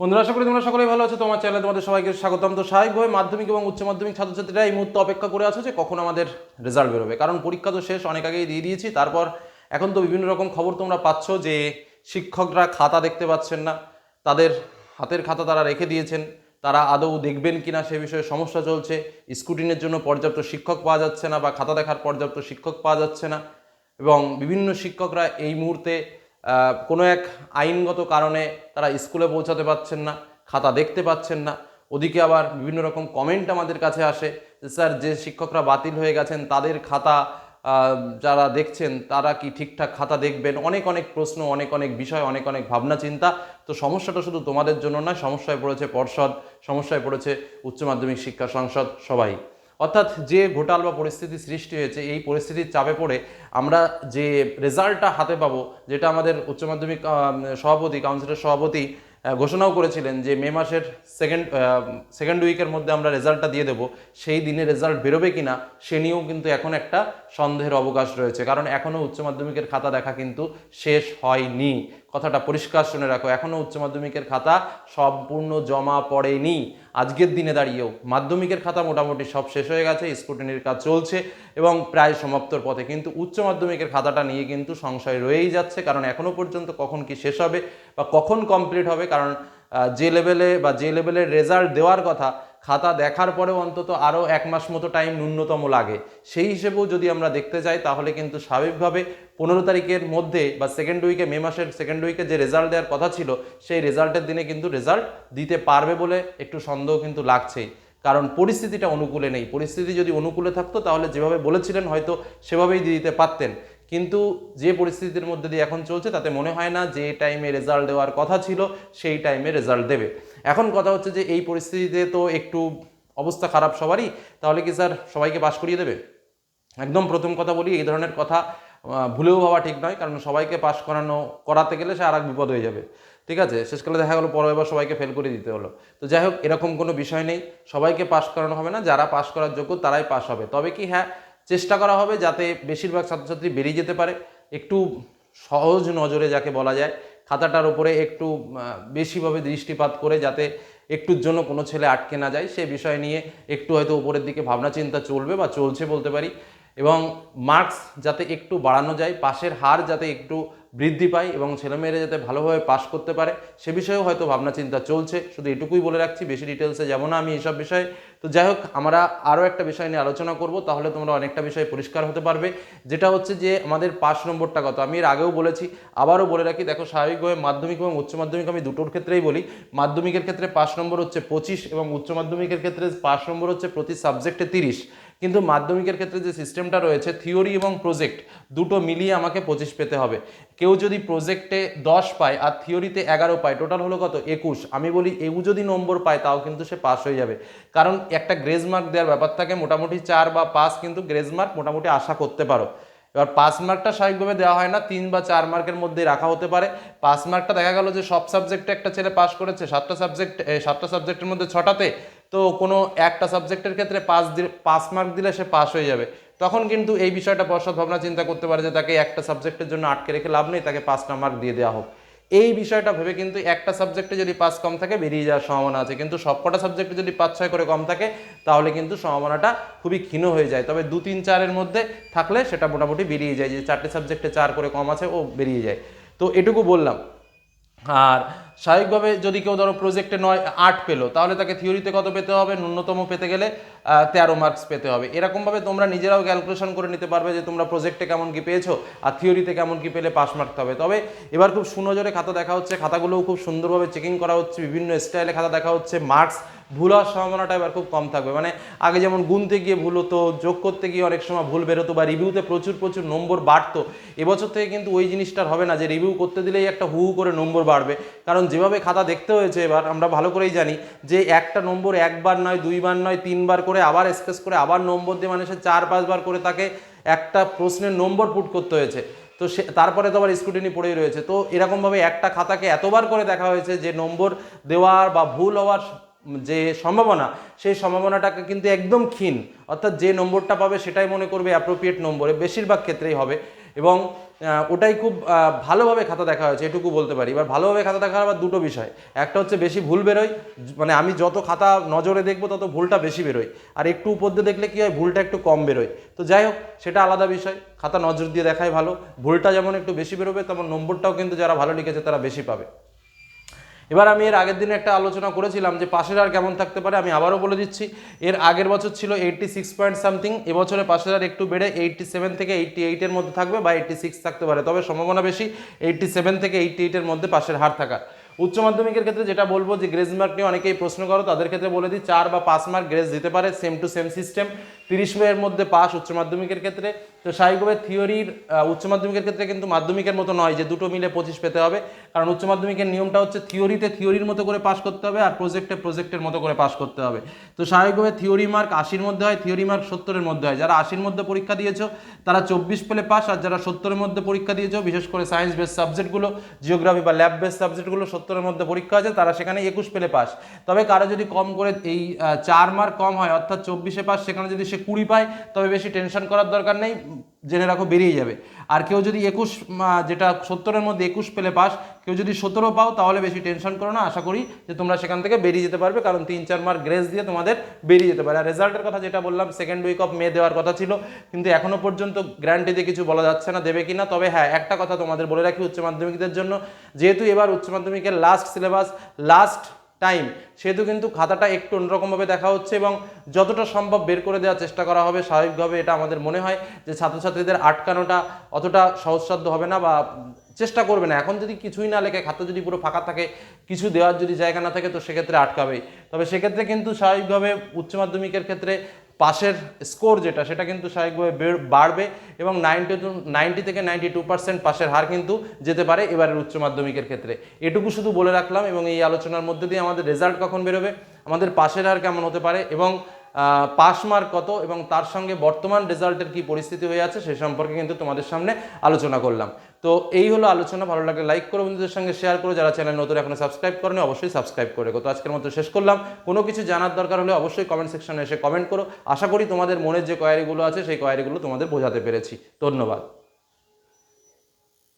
বন্ধুরা, আশা করি তোমরা সকলেই ভালো আছো। তোমার চ্যানেলে তোমাদের সবাইকে স্বাগতম। তো স্বাভাবিকভাবে মাধ্যমিক এবং উচ্চ মাধ্যমিক ছাত্রছাত্রীরা এই মুহূর্তে অপেক্ষা করে আছো যে কখন আমাদের রেজাল্ট বেরোবে। কারণ পরীক্ষা তো শেষ, অনেক আগেই দিয়ে দিয়েছি। তারপর এখন তো বিভিন্ন রকম খবর তোমরা পাচ্ছ যে শিক্ষকরা খাতা দেখতে পাচ্ছেন না। তাদের হাতের খাতা তারা রেখে দিয়েছেন। তারা আদৌ দেখবেন কিনা সে বিষয়ে সমস্যা চলছে। স্কুটিনের জন্য পর্যাপ্ত শিক্ষক পাওয়া যাচ্ছে না বা খাতা দেখার পর্যাপ্ত শিক্ষক পাওয়া যাচ্ছে না। এবং বিভিন্ন শিক্ষকরা এই মুহূর্তে কোনো এক আইনগত কারণে তারা স্কুলে পৌঁছাতে পারছেন না, খাতা দেখতে পাচ্ছেন না। ওদিকে আবার বিভিন্ন রকম কমেন্ট আমাদের কাছে আসে স্যার, যে শিক্ষকরা বাতিল হয়ে গেছেন, তাদের খাতা যারা দেখছেন, তারা কি ঠিকঠাক খাতা দেখবেন? অনেক অনেক প্রশ্ন, অনেক অনেক বিষয়, অনেক অনেক ভাবনা, চিন্তা। তো সমস্যাটা শুধু তোমাদের জন্য নয়, সমস্যায় পড়েছে পর্ষদ, সমস্যায় পড়েছে উচ্চ মাধ্যমিক শিক্ষা সংসদ সবাই। অর্থাৎ যে ঘোটাল বা পরিস্থিতি সৃষ্টি হয়েছে, এই পরিস্থিতির চাপে পড়ে আমরা যে রেজাল্টটা হাতে পাবো, যেটা আমাদের উচ্চ মাধ্যমিক সভাপতি, কাউন্সিলের সভাপতি ঘোষণাও করেছিলেন যে মে মাসের সেকেন্ড সেকেন্ড উইকের মধ্যে আমরা রেজাল্টটা দিয়ে দেবো, সেই দিনে রেজাল্ট বেরোবে কিনা, সে নিয়েও কিন্তু এখন একটা সন্দেহের অবকাশ রয়েছে। কারণ এখনও উচ্চ মাধ্যমিকের খাতা দেখা কিন্তু শেষ হয়নি। কথাটা পরিষ্কার শুনে রাখো। এখনও উচ্চ মাধ্যমিকের খাতা সম্পূর্ণ জমা পড়েনি। আজকের দিনে দাঁড়িয়েও মাধ্যমিকের খাতা মোটামুটি সব শেষ হয়ে গেছে, স্কুটিনির কাজ চলছে এবং প্রায় সমাপ্তর পথে। কিন্তু উচ্চ মাধ্যমিকের খাতাটা নিয়ে কিন্তু সংশয় রয়েই যাচ্ছে, কারণ এখনও পর্যন্ত কখন কি শেষ হবে বা কখন কমপ্লিট হবে, কারণ যে লেভেলে বা যে লেভেলের রেজাল্ট দেওয়ার কথা খাতা দেখার পরেও অন্তত আরও এক মাস মতো টাইম ন্যূনতম লাগে। সেই হিসেবেও যদি আমরা দেখতে যাই, তাহলে কিন্তু স্বাভাবিকভাবে পনেরো তারিখের মধ্যে বা সেকেন্ড উইকে মে মাসের সেকেন্ড উইকে যে রেজাল্ট দেওয়ার কথা ছিল, সেই রেজাল্টের দিনে কিন্তু রেজাল্ট দিতে পারবে বলে একটু সন্দেহ কিন্তু লাগছেই। কারণ পরিস্থিতিটা অনুকূলে নেই। পরিস্থিতি যদি অনুকূলে থাকতো, তাহলে যেভাবে বলেছিলেন, হয়তো সেভাবেই দিতে পারতেন। কিন্তু যে পরিস্থিতির মধ্যে দিয়ে এখন চলছে, তাতে মনে হয় না যে টাইমে রেজাল্ট দেওয়ার কথা ছিল, সেই টাইমে রেজাল্ট দেবে। এখন কথা হচ্ছে যে, এই পরিস্থিতিতে তো একটু অবস্থা খারাপ সবারই, তাহলে কি স্যার সবাইকে পাশ করিয়ে দেবে? একদম প্রথম কথা বলি, এই ধরনের কথা ভুলেও ভাবা ঠিক নয়, কারণ সবাইকে পাশ করানো, করাতে গেলে সে আর এক বিপদ হয়ে যাবে। ঠিক আছে? শেষকালে দেখা গেলো পরে এবার সবাইকে ফেল করে দিতে হলো। তো যাই হোক, এরকম কোনো বিষয় নেই। সবাইকে পাশ করানো হবে না, যারা পাশ করার যোগ্য, তারাই পাশ হবে। তবে কি হ্যাঁ চেষ্টা করা হবে যাতে বেশিরভাগ ছাত্রছাত্রী বেরিয়ে যেতে পারে। একটু সহজ নজরে যাকে বলা যায়, খাতাটার উপরে একটু বেশিভাবে দৃষ্টিপাত করে যাতে একটুর জন্য কোনো ছেলে আটকে না যায়। সে বিষয় নিয়ে একটু হয়তো উপরের দিকে ভাবনা চিন্তা চলবে বা চলছে বলতে পারি। এবং মার্কস যাতে একটু বাড়ানো যায়, পাশের হার যাতে একটু বৃদ্ধি পায় এবং ছেলেমেয়েরা যাতে ভালোভাবে পাশ করতে পারে, সে বিষয়েও হয়তো ভাবনা চিন্তা চলছে। শুধু এটুকুই বলে রাখছি, বেশি ডিটেলসে যাব না আমি এসব বিষয়ে। তো যাই হোক, আমরা আরও একটা বিষয় নিয়ে আলোচনা করব, তাহলে তোমরা অনেকটা বিষয় পরিষ্কার হতে পারবে। যেটা হচ্ছে যে, আমাদের পাস নম্বরটা কত? আমি এর আগেও বলেছি, আবারও বলে রাখি, দেখো স্বাভাবিকভাবে মাধ্যমিক এবং উচ্চ মাধ্যমিক আমি দুটোর ক্ষেত্রেই বলি। মাধ্যমিকের ক্ষেত্রে পাস নম্বর হচ্ছে পঁচিশ এবং উচ্চ মাধ্যমিকের ক্ষেত্রে পাস নম্বর হচ্ছে প্রতি সাবজেক্টে তিরিশ। কিন্তু মাধ্যমিকের ক্ষেত্রে যে সিস্টেমটা রয়েছে থিওরি এবং প্রজেক্ট দুটো মিলিয়ে আমাকে পঁচিশ পেতে হবে। কেউ যদি প্রজেক্টে দশ পায় আর থিওরিতে এগারো পায় টোটাল হলো কত? একুশ। আমি বলি এউ যদি নম্বর পায়, তাও কিন্তু সে পাস হয়ে যাবে। কারণ একটা গ্রেজ মার্ক দেওয়ার ব্যাপার থাকে মোটামুটি চার বা পাস কিন্তু গ্রেজ মার্ক মোটামুটি আশা করতে পারো। এবার পাস মার্কটা স্বাভাবিকভাবে দেওয়া হয় না, তিন বা চার মার্কের মধ্যে রাখা হতে পারে। পাস মার্কটা দেখা গেল যে সব সাবজেক্টে একটা ছেলে পাস করেছে, সাতটা সাবজেক্ট সাতটা সাবজেক্টের মধ্যে ছটাতে, তো কোনো একটা সাবজেক্টের ক্ষেত্রে দিলে পাস মার্ক দিলে সে পাস হয়ে যাবে। তখন কিন্তু এই বিষয়টা পর্ষদ ভাবনা চিন্তা করতে পারে যে তাকে একটা সাবজেক্টের জন্য আটকে রেখে লাভ নেই, তাকে পাঁচটা মার্ক দিয়ে দেওয়া হোক। এই বিষয়টা ভেবে কিন্তু একটা সাবজেক্টে যদি পাস কম থাকে, বেরিয়ে যাওয়ার সম্ভাবনা আছে। কিন্তু সবকটা সাবজেক্টে যদি পাঁচ ছয় করে কম থাকে, তাহলে কিন্তু সম্ভাবনাটা খুবই ক্ষীণ হয়ে যায়। তবে দু তিন চারের মধ্যে থাকলে সেটা মোটামুটি বেরিয়ে যায়। যে চারটে সাবজেক্টে চার করে কম আছে, ও বেরিয়ে যায়। তো এটুকু বললাম। আর স্বাভাবিকভাবে যদি কেউ ধরো প্রজেক্টে নয়, আট পেল, তাহলে তাকে থিওরিতে কত পেতে হবে? ন্যূনতম পেতে গেলে তেরো মার্কস পেতে হবে। এরকমভাবে তোমরা নিজেরাও ক্যালকুলেশন করে নিতে পারবে যে তোমরা প্রজেক্টে কেমন কি পেয়েছ, আর থিওরিতে কেমন কি পেলে পাস মার্কতে হবে। তবে এবার খুব সুনজরে খাতা দেখা হচ্ছে, খাতাগুলোও খুব সুন্দরভাবে চেকিং করা হচ্ছে, বিভিন্ন স্টাইলে খাতা দেখা হচ্ছে মার্কস ভুল হওয়ার সম্ভাবনাটা এবার খুব কম থাকবে। মানে আগে যেমন গুনতে গিয়ে ভুল হতো, যোগ করতে গিয়ে অনেক সময় ভুল বেরোতো, বা রিভিউতে প্রচুর প্রচুর নম্বর বাড়তো, এবছর থেকে কিন্তু ওই জিনিসটা হবে না যে রিভিউ করতে দিলেই একটা হু করে নম্বর বাড়বে। কারণ যেভাবে খাতা দেখতে হয়েছে এবার, আমরা ভালো করেই জানি যে একটা নম্বর একবার নয়, দুইবার নয়, তিনবার করে আবার স্পেস করে আবার নম্বর দিয়ে মানে সে চার, পাঁচবার করে তাকে একটা প্রশ্নের নম্বর পুট করতে হয়েছে। তো সে, তারপরে তো আবার স্কুটিনি পড়েই রয়েছে। তো এরকমভাবে একটা খাতাকে এতবার করে দেখা হয়েছে যে নম্বর দেওয়ার বা ভুল হওয়ার যে সম্ভাবনা, সেই সম্ভাবনাটাকে কিন্তু একদম ক্ষীণ। অর্থাৎ যে নম্বরটা পাবে সেটাই মনে করবে অ্যাপ্রোপ্রিয়েট নম্বরে, বেশিরভাগ ক্ষেত্রেই হবে। এবং ওটাই খুব ভালোভাবে খাতা দেখা হয়েছে, এটুকু বলতে পারি। এবার ভালোভাবে খাতা দেখা আবার দুটো বিষয়। একটা হচ্ছে বেশি ভুল বেরোয় মানে আমি যত খাতা নজরে দেখব তত ভুলটা বেশি বেরোয়। আর একটু উপর দিয়ে দেখলে কী হয়, ভুলটা একটু কম বেরোয়। তো যাই হোক, সেটা আলাদা বিষয়। খাতা নজর দিয়ে দেখাই ভালো। ভুলটা যেমন একটু বেশি বেরোবে, তেমন নম্বরটাও কিন্তু যারা ভালো লিখেছে, তারা বেশি পাবে। এবার আমি এর আগের দিনে একটা আলোচনা করেছিলাম যে পাশের হার কেমন থাকতে পারে, আমি আবারও বলে দিচ্ছি, এর আগের বছর ছিল এইটটি সিক্স পয়েন্ট সামথিং এবছরে পাশের হার একটু বেড়ে এইটটি সেভেন থেকে এইটটি এইটের মধ্যে থাকবে বা এইটটি সিক্স থাকতে পারে, তবে সম্ভাবনা বেশি এইটটি সেভেন থেকে এইটটি এইটের মধ্যে পাশের হার থাকার। উচ্চ মাধ্যমিকের ক্ষেত্রে যেটা বলব যে গ্রেজ মার্ক নিয়ে অনেকেই প্রশ্ন করো, তাদের ক্ষেত্রে বলে দিই, চার বা পাঁচ মার্ক গ্রেজ দিতে পারে সেম টু সেম সিস্টেম তিরিশ মেয়ের মধ্যে পাস উচ্চ মাধ্যমিকের ক্ষেত্রে। তো স্বাভাবিকভাবে থিওরির উচ্চ মাধ্যমিকের ক্ষেত্রে কিন্তু মাধ্যমিকের মতো নয় যে দুটো মিলে পঁচিশ পেতে হবে। কারণ উচ্চ মাধ্যমিকের নিয়মটা হচ্ছে থিওরিতে থিওরির মতো করে পাস করতে হবে আর প্রজেক্টে প্রজেক্টের মতো করে পাস করতে হবে। তো স্বাভাবিকভাবে থিওরি মার্ক আশির মধ্যে হয় থিওরি মার্ক সত্তরের মধ্যে হয়। যারা আশির মধ্যে পরীক্ষা দিয়েছ, তারা চব্বিশ পেলে পাস আর যারা সত্তরের মধ্যে পরীক্ষা দিয়েছ, বিশেষ করে সায়েন্স বেস সাবজেক্টগুলো জিওগ্রাফি বা ল্যাব বেস সাবজেক্টগুলো সত্তরের মধ্যে পরীক্ষা আছে, তারা সেখানে একুশ পেলে পাস। তবে কারও যদি কম করে এই চার মার্ক কম হয়, অর্থাৎ চব্বিশে পাস, সেখানে যদি সে কুড়ি পায়, তবে বেশি টেনশন করার দরকার নেই। জেনে রাখো, বেরিয়ে যাবে। আর কেউ যদি একুশ যেটা সত্তরের মধ্যে একুশ পেলে পাস, কেউ যদি সতেরো পাও, তাহলে বেশি টেনশন করো না। আশা করি যে তোমরা সেখান থেকে বেরিয়ে যেতে পারবে, কারণ তিন, চার মার্ক গ্রেস দিয়ে তোমাদের বেরিয়ে যেতে পারে। আর রেজাল্টের কথা যেটা বললাম, সেকেন্ড উইক অফ মে দেওয়ার কথা ছিল, কিন্তু এখনও পর্যন্ত গ্যারান্টি দিয়ে কিছু বলা যাচ্ছে না, দেবে কিনা? তবে হ্যাঁ একটা কথা তোমাদের বলে রাখি উচ্চ মাধ্যমিকদের জন্য, যেহেতু এবার উচ্চ মাধ্যমিকের লাস্ট সিলেবাস লাস্ট টাইম সেহেতু কিন্তু খাতাটা একটু অন্যরকমভাবে দেখা হচ্ছে এবং যতটা সম্ভব বের করে দেওয়ার চেষ্টা করা হবে, স্বাভাবিকভাবে এটা আমাদের মনে হয় যে ছাত্রছাত্রীদের আটকানোটা অতটা সহজসাধ্য হবে না বা চেষ্টা করবে না। এখন যদি কিছুই না লেখে, খাতা যদি পুরো ফাঁকা থাকে, কিছু দেওয়ার যদি জায়গা না থাকে, তো সেক্ষেত্রে আটকাবেই। তবে সেক্ষেত্রে কিন্তু স্বাভাবিকভাবে উচ্চ মাধ্যমিকের ক্ষেত্রে পাশের স্কোর যেটা, সেটা কিন্তু স্বাভাবিকভাবে বাড়বে এবং নাইনটি নাইনটি থেকে নাইনটি টু পার্সেন্ট পাশের হার কিন্তু যেতে পারে এবারের উচ্চ মাধ্যমিকের ক্ষেত্রে। এটুকু শুধু বলে রাখলাম এবং এই আলোচনার মধ্যে দিয়ে আমাদের রেজাল্ট কখন বেরোবে, আমাদের পাশের হার কেমন হতে পারে এবং পাস মার্ক কত এবং তার সঙ্গে বর্তমান রেজাল্টের কি পরিস্থিতি হয়ে আছে সে সম্পর্কে কিন্তু তোমাদের সামনে আলোচনা করলাম। তো এই হলো আলোচনা, ভালো লাগলে লাইক করো, বন্ধুদের সঙ্গে শেয়ার করো, যারা চ্যানেল নতুন এখনও সাবস্ক্রাইব করেনি অবশ্যই সাবস্ক্রাইব করে তো আজকের মতো শেষ করলাম। কোনো কিছু জানার দরকার হলে অবশ্যই কমেন্ট সেকশনে এসে কমেন্ট করো। আশা করি তোমাদের মনের যে কোয়ারিগুলো আছে, সেই কোয়ারিগুলো তোমাদের বোঝাতে পেরেছি। ধন্যবাদ।